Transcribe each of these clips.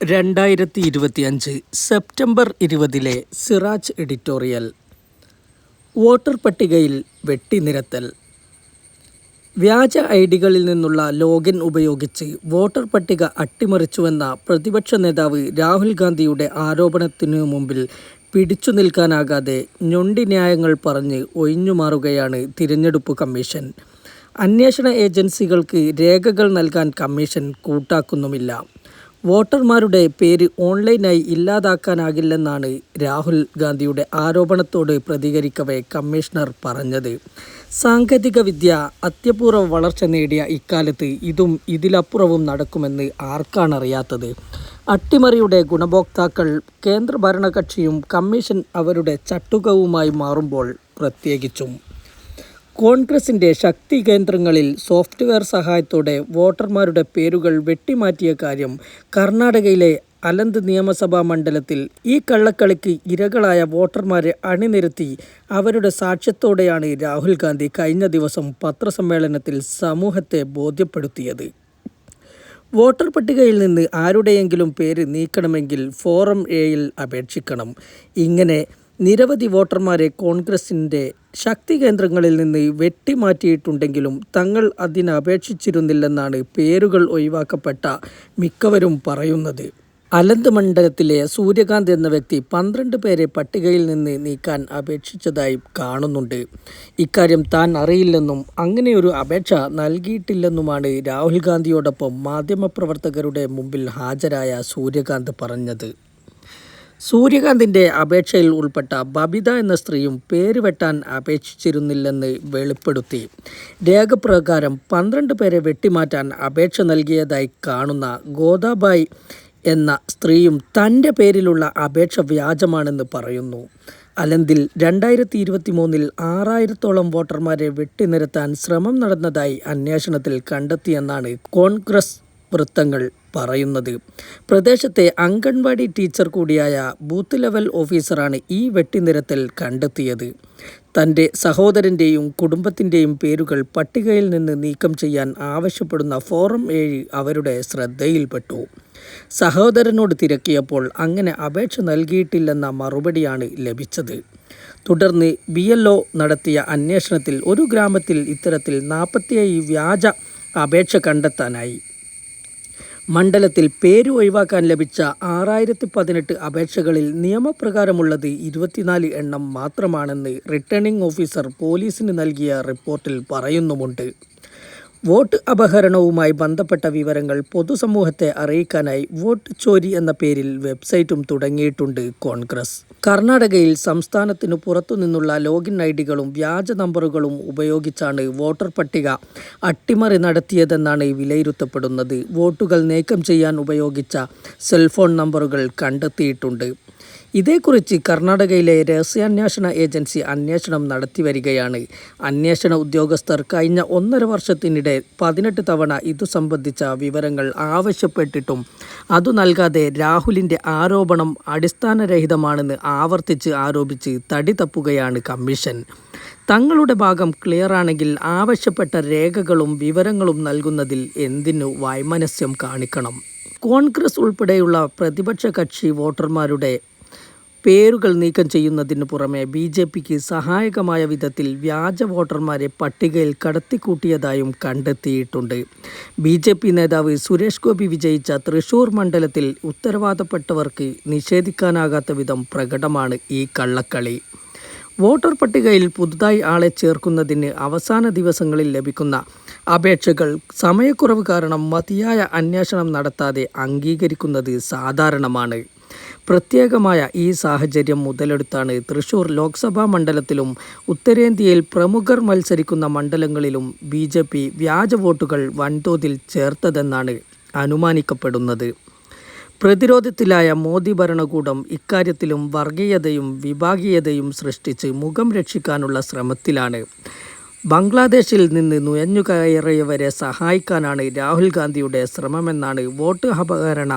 രണ്ടായിരത്തി ഇരുപത്തിയഞ്ച് സെപ്റ്റംബർ ഇരുപതിലെ സിറാജ് എഡിറ്റോറിയൽ. വോട്ടർ പട്ടികയിൽ വെട്ടിനിരത്തൽ. വ്യാജ ഐ ഡികളിൽ നിന്നുള്ള ലോഗിൻ ഉപയോഗിച്ച് വോട്ടർ പട്ടിക അട്ടിമറിച്ചുവെന്ന പ്രതിപക്ഷ നേതാവ് രാഹുൽ ഗാന്ധിയുടെ ആരോപണത്തിനു മുമ്പിൽ പിടിച്ചു നിൽക്കാനാകാതെ ഞൊണ്ടി ന്യായങ്ങൾ പറഞ്ഞ് ഒഴിഞ്ഞുമാറുകയാണ് തിരഞ്ഞെടുപ്പ് കമ്മീഷൻ. അന്വേഷണ ഏജൻസികൾക്ക് രേഖകൾ നൽകാൻ കമ്മീഷൻ കൂട്ടാക്കുന്നുമില്ല. വോട്ടർമാരുടെ പേര് ഓൺലൈനായി ഇല്ലാതാക്കാനാകില്ലെന്നാണ് രാഹുൽ ഗാന്ധിയുടെ ആരോപണത്തോട് പ്രതികരിക്കവേ കമ്മീഷണർ പറഞ്ഞത്. സാങ്കേതിക വിദ്യ അത്യപൂർവ വളർച്ച നേടിയ ഇക്കാലത്ത് ഇതും ഇതിലപ്പുറവും നടക്കുമെന്ന് ആർക്കാണറിയാത്തത്? അട്ടിമറിയുടെ ഗുണഭോക്താക്കൾ കേന്ദ്ര ഭരണകക്ഷിയും കമ്മീഷൻ അവരുടെ ചട്ടുകവുമായി മാറുമ്പോൾ പ്രത്യേകിച്ചും. കോൺഗ്രസിന്റെ ശക്തി കേന്ദ്രങ്ങളിൽ സോഫ്റ്റ്വെയർ സഹായത്തോടെ വോട്ടർമാരുടെ പേരുകൾ വെട്ടിമാറ്റിയ കാര്യം കർണാടകയിലെ അലന്ത് നിയമസഭാ മണ്ഡലത്തിൽ ഈ കള്ളക്കളിക്ക് ഇരകളായ വോട്ടർമാരെ അണിനിരത്തി അവരുടെ സാക്ഷ്യത്തോടെയാണ് രാഹുൽ ഗാന്ധി കഴിഞ്ഞ ദിവസം പത്രസമ്മേളനത്തിൽ സമൂഹത്തെ ബോധ്യപ്പെടുത്തിയത്. വോട്ടർ പട്ടികയിൽ നിന്ന് ആരുടെയെങ്കിലും പേര് നീക്കണമെങ്കിൽ ഫോറം എയിൽ അപേക്ഷിക്കണം. ഇങ്ങനെ നിരവധി വോട്ടർമാരെ കോൺഗ്രസിന്റെ ശക്തി കേന്ദ്രങ്ങളിൽ നിന്ന് വെട്ടിമാറ്റിയിട്ടുണ്ടെങ്കിലും തങ്ങൾ അതിനപേക്ഷിച്ചിരുന്നില്ലെന്നാണ് പേരുകൾ ഒഴിവാക്കപ്പെട്ട മിക്കവരും പറയുന്നത്. അലന്ത് മണ്ഡലത്തിലെ സൂര്യകാന്ത് എന്ന വ്യക്തി പന്ത്രണ്ട് പേരെ പട്ടികയിൽ നിന്ന് നീക്കാൻ അപേക്ഷിച്ചതായി കാണുന്നുണ്ട്. ഇക്കാര്യം താൻ അറിയില്ലെന്നും അങ്ങനെയൊരു അപേക്ഷ നൽകിയിട്ടില്ലെന്നുമാണ് രാഹുൽ ഗാന്ധിയോടൊപ്പം മാധ്യമപ്രവർത്തകരുടെ മുമ്പിൽ ഹാജരായ സൂര്യകാന്ത് പറഞ്ഞത്. സൂര്യകാന്തിന്റെ അപേക്ഷയിൽ ഉൾപ്പെട്ട ബബിത എന്ന സ്ത്രീയും പേര് വെട്ടാൻ അപേക്ഷിച്ചിരുന്നില്ലെന്ന് വെളിപ്പെടുത്തി. രേഖപ്രകാരം പന്ത്രണ്ട് പേരെ വെട്ടിമാറ്റാൻ അപേക്ഷ നൽകിയതായി കാണുന്ന ഗോദാബായ് എന്ന സ്ത്രീയും തന്റെ പേരിലുള്ള അപേക്ഷ വ്യാജമാണെന്ന് പറയുന്നു. അലന്തിൽ രണ്ടായിരത്തി ഇരുപത്തി മൂന്നിൽ ആറായിരത്തോളം വോട്ടർമാരെ വെട്ടിനിരത്താൻ ശ്രമം നടന്നതായി അന്വേഷണത്തിൽ കണ്ടെത്തിയെന്നാണ് കോൺഗ്രസ് വൃത്തങ്ങൾ പറയുന്നത്. പ്രദേശത്തെ അംഗൻവാടി ടീച്ചർ കൂടിയായ ബൂത്ത് ലെവൽ ഓഫീസറാണ് ഈ വെട്ടിനിരത്തിൽ കണ്ടെത്തിയത്. തന്റെ സഹോദരന്റെയും കുടുംബത്തിന്റെയും പേരുകൾ പട്ടികയിൽ നിന്ന് നീക്കം ചെയ്യാൻ ആവശ്യപ്പെടുന്ന ഫോറം ഏഴ് അവരുടെ ശ്രദ്ധയിൽപ്പെട്ടു. സഹോദരനോട് തിരക്കിയപ്പോൾ അങ്ങനെ അപേക്ഷ നൽകിയിട്ടില്ലെന്ന മറുപടിയാണ് ലഭിച്ചത്. തുടർന്ന് ബി നടത്തിയ അന്വേഷണത്തിൽ ഒരു ഗ്രാമത്തിൽ ഇത്തരത്തിൽ നാൽപ്പത്തിയേഴ് വ്യാജ അപേക്ഷ കണ്ടെത്താനായി. മണ്ഡലത്തിൽ പേര് ഒഴിവാക്കാൻ ലഭിച്ച ആറായിരത്തി പതിനെട്ട് അപേക്ഷകളിൽ നിയമപ്രകാരമുള്ളത് ഇരുപത്തിനാല് എണ്ണം മാത്രമാണെന്ന് റിട്ടേണിംഗ് ഓഫീസർ പോലീസിന് നൽകിയ റിപ്പോർട്ടിൽ പറയുന്നുമുണ്ട്. വോട്ട് അപഹരണവുമായി ബന്ധപ്പെട്ട വിവരങ്ങൾ പൊതുസമൂഹത്തെ അറിയിക്കാനായി വോട്ട് ചോരി എന്ന പേരിൽ വെബ്സൈറ്റും തുടങ്ങിയിട്ടുണ്ട് കോൺഗ്രസ്. കർണാടകയിൽ സംസ്ഥാനത്തിനു പുറത്തുനിന്നുള്ള ലോഗിൻ ഐ ഡികളും വ്യാജ നമ്പറുകളും ഉപയോഗിച്ചാണ് വോട്ടർ പട്ടിക അട്ടിമറി നടത്തിയതെന്നാണ് വിലയിരുത്തപ്പെടുന്നത്. വോട്ടുകൾ നീക്കം ചെയ്യാൻ ഉപയോഗിച്ച സെൽഫോൺ നമ്പറുകൾ കണ്ടെത്തിയിട്ടുണ്ട്. ഇതേക്കുറിച്ച് കർണാടകയിലെ രഹസ്യാന്വേഷണ ഏജൻസി അന്വേഷണം നടത്തി വരികയാണ്. അന്വേഷണ ഉദ്യോഗസ്ഥർ കഴിഞ്ഞ ഒന്നര വർഷത്തിനിടെ പതിനെട്ട് തവണ ഇതു സംബന്ധിച്ച വിവരങ്ങൾ ആവശ്യപ്പെട്ടിട്ടും അതു നൽകാതെ രാഹുലിന്റെ ആരോപണം അടിസ്ഥാനരഹിതമാണെന്ന് ആവർത്തിച്ച് ആരോപിച്ച് തടി തപ്പുകയാണ് കമ്മീഷൻ. തങ്ങളുടെ ഭാഗം ക്ലിയറാണെങ്കിൽ ആവശ്യപ്പെട്ട രേഖകളും വിവരങ്ങളും നൽകുന്നതിൽ എന്തിനു വൈമനസ്യം കാണിക്കണം? കോൺഗ്രസ് ഉൾപ്പെടെയുള്ള പ്രതിപക്ഷ കക്ഷി വോട്ടർമാരുടെ പേരുകൾ നീക്കം ചെയ്യുന്നതിന് പുറമെ ബി ജെ പിക്ക് സഹായകമായ വിധത്തിൽ വ്യാജ വോട്ടർമാരെ പട്ടികയിൽ കടത്തിക്കൂട്ടിയതായും കണ്ടെത്തിയിട്ടുണ്ട്. ബി ജെ പി നേതാവ് സുരേഷ് ഗോപി വിജയിച്ച തൃശൂർ മണ്ഡലത്തിൽ ഉത്തരവാദപ്പെട്ടവർക്ക് നിഷേധിക്കാനാകാത്ത വിധം പ്രകടമാണ് ഈ കള്ളക്കളി. വോട്ടർ പട്ടികയിൽ പുതുതായി ആളെ ചേർക്കുന്നതിന് അവസാന ദിവസങ്ങളിൽ ലഭിക്കുന്ന അപേക്ഷകൾ സമയക്കുറവ് കാരണം മതിയായ അന്വേഷണം നടത്താതെ അംഗീകരിക്കുന്നത് സാധാരണമാണ്. പ്രത്യേകമായ ഈ സാഹചര്യം മുതലെടുത്താണ് തൃശൂർ ലോക്സഭാ മണ്ഡലത്തിലും ഉത്തരേന്ത്യയിൽ പ്രമുഖർ മത്സരിക്കുന്ന മണ്ഡലങ്ങളിലും ബി ജെ പി വ്യാജ വോട്ടുകൾ വൻതോതിൽ ചേർത്തതെന്നാണ് അനുമാനിക്കപ്പെടുന്നത്. പ്രതിരോധത്തിലായ മോദി ഭരണകൂടം ഇക്കാര്യത്തിലും വർഗീയതയും വിഭാഗീയതയും സൃഷ്ടിച്ച് മുഖം രക്ഷിക്കാനുള്ള ശ്രമത്തിലാണ്. ബംഗ്ലാദേശിൽ നിന്ന് നുഴഞ്ഞുകയറിയവരെ സഹായിക്കാനാണ് രാഹുൽ ഗാന്ധിയുടെ ശ്രമമെന്നാണ് വോട്ട് അപകരണ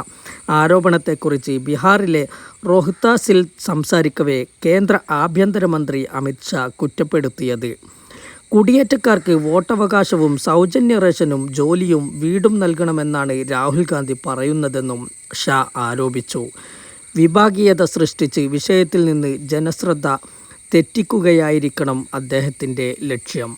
ആരോപണത്തെക്കുറിച്ച് ബീഹാറിലെ റോഹ്താസിൽ സംസാരിക്കവേ കേന്ദ്ര ആഭ്യന്തരമന്ത്രി അമിത്ഷാ കുറ്റപ്പെടുത്തിയത്. കുടിയേറ്റക്കാർക്ക് വോട്ടവകാശവും സൗജന്യ റേഷനും ജോലിയും വീടും നൽകണമെന്നാണ് രാഹുൽ ഗാന്ധി പറയുന്നതെന്നും ഷാ ആരോപിച്ചു. വിഭാഗീയത സൃഷ്ടിച്ച് വിഷയത്തിൽ നിന്ന് ജനശ്രദ്ധ തെറ്റിക്കുകയായിരിക്കണം അദ്ദേഹത്തിന്റെ ലക്ഷ്യം.